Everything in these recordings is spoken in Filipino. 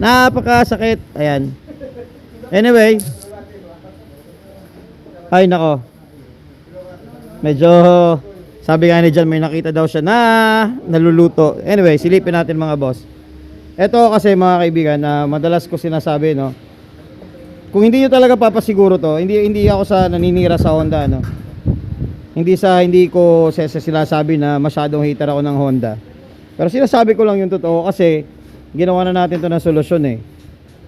Napakasakit. Ayan. Anyway. Ay, nako. Medyo, sabi nga ni John, may nakita daw siya na naluluto. Anyway, silipin natin mga boss. Ito kasi mga kaibigan, na madalas ko sinasabi, no. Kung hindi nyo talaga papasiguro to, hindi hindi ako sa naninira sa Honda, no. Hindi sa hindi ko sila sabi na masyadong hater ako ng Honda. Pero sinasabi ko lang yung totoo kasi ginawa na natin to ng solusyon eh.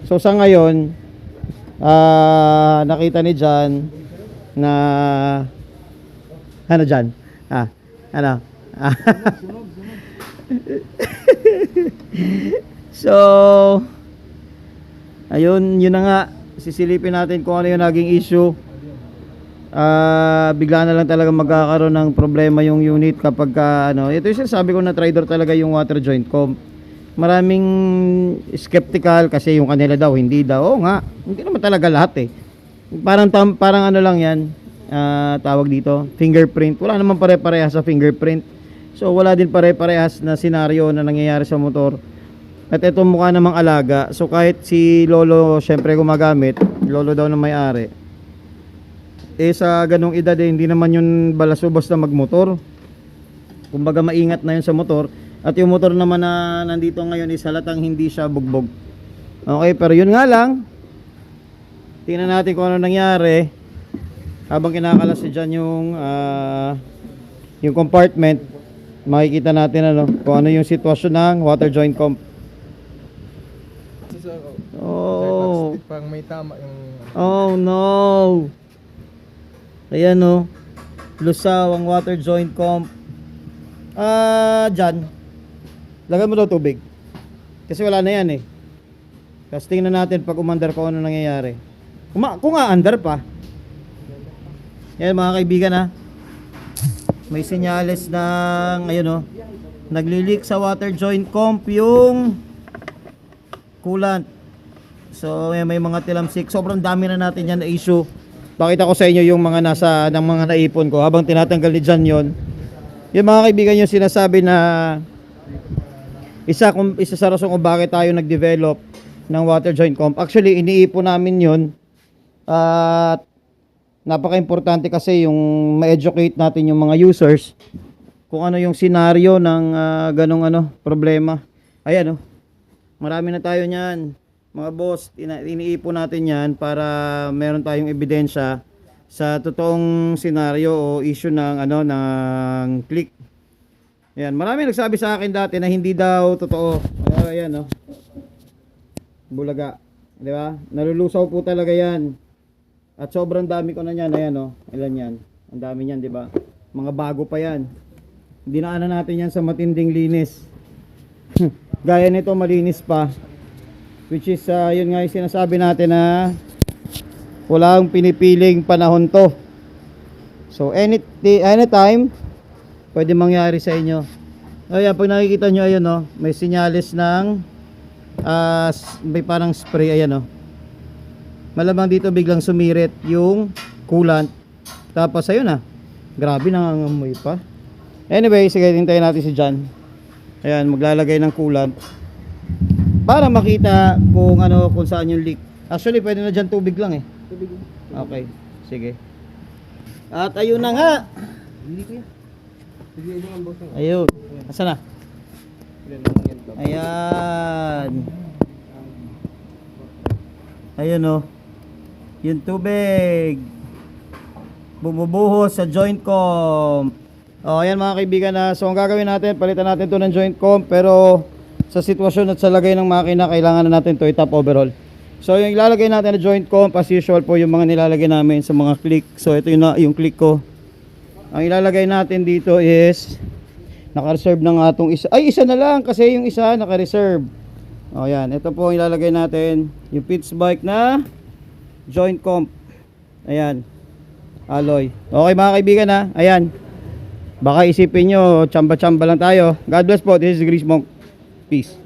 So sa ngayon, ah nakita ni Jan na ano Jan? Ah, ano? So ayun, yun na nga sisilipin natin kung ano yung naging issue. Ah, bigla na lang talaga magkakaroon ng problema yung unit kapag ka, ano, ito yung sinasabi ko na trader talaga yung water joint comp. Maraming skeptical kasi yung kanila daw hindi daw. Oo nga, hindi naman talaga lahat eh. Parang tam, parang ano lang 'yan. ah, tawag dito, fingerprint. Wala naman pare-parehas sa fingerprint. So wala din pare-parehas na senaryo na nangyayari sa motor. At ito mukha namang alaga. So kahit si Lolo syempre gumagamit, Lolo daw ng may-ari. Eh sa ganong edad eh, hindi naman yun balasubos na magmotor. Kumbaga maingat na yun sa motor. At yung motor naman na nandito ngayon is halatang hindi siya bugbog. Okay, pero yun nga lang. Tingnan natin kung ano nangyari. Habang kinakalas si dyan yung, ah, yung compartment, makikita natin ano, kung ano yung sitwasyon ng water joint comp. Oh. Pang may tama yung Oh no. Ayan no. Lusaw ang water joint comp. Ah, dyan. Lagyan mo daw tubig. Kasi wala na yan eh. Tapos tingnan natin pag umandar ko ano nangyayari. Kuma kung nga under pa. Yan mga kaibigan ha. May senyales ng ayun no. Naglilik sa water joint comp yung coolant. So may, may mga tilamsik. Sobrang dami na natin yan na issue. Pakita ko sa inyo yung mga nasa ng mga naipon ko habang tinatanggal ni John yon. Yung mga kaibigan yung sinasabi na isa kung isa sa rason kung bakit tayo nag-develop ng water joint comp. Actually, iniipon namin yon at napaka-importante kasi yung ma-educate natin yung mga users kung ano yung senaryo ng ah, ganong ano problema. Ayan oh. Marami na tayo niyan. Mga boss, ina- iniipon natin yan para meron tayong ebidensya sa totoong senaryo o issue ng ano ng click. Yan, marami nagsabi sa akin dati na hindi daw totoo. Pero ayan oh. Bulaga, 'di ba? Nalulusaw po talaga 'yan. At sobrang dami ko na niyan, ayan oh. Ilan 'yan? Ang dami niyan, 'di ba? Mga bago pa 'yan. Dinaanan natin 'yan sa matinding linis. Gaya nito malinis pa. Which is uh, yun nga yung sinasabi natin na walang pinipiling panahon to. So any anytime pwede mangyari sa inyo. Ayan, pag nakikita nyo ayun no, may sinyalis ng ah, s- may parang spray ayan no. Malamang dito biglang sumirit yung coolant. Tapos ayun na. Grabe nangangamoy pa. Anyway, sige hintayin natin si John. Ayan, maglalagay ng coolant para makita kung ano kung saan yung leak. Actually, pwede na dyan tubig lang eh. Okay, sige. At ayun na nga. Hindi ko yan. Hindi ko yan boss. Ayun. Asa na? Ayan. Ayun oh. Yung tubig. Bumubuhos sa joint comp. Oh, ayan mga kaibigan na. So ang gagawin natin, palitan natin to ng joint comp pero sa sitwasyon at sa lagay ng makina, kailangan na natin to i-top overall. So yung ilalagay natin na joint comp as usual po yung mga nilalagay namin sa mga click. So ito yung, yung click ko. Ang ilalagay natin dito is naka-reserve ng atong isa. Ay, isa na lang kasi yung isa naka-reserve. O yan, ito po ang ilalagay natin. Yung pitch bike na joint comp. Ayan. Alloy. Okay mga kaibigan ha. Ayan. Baka isipin nyo, tsamba-tsamba lang tayo. God bless po. This is Grease Monk. Peace.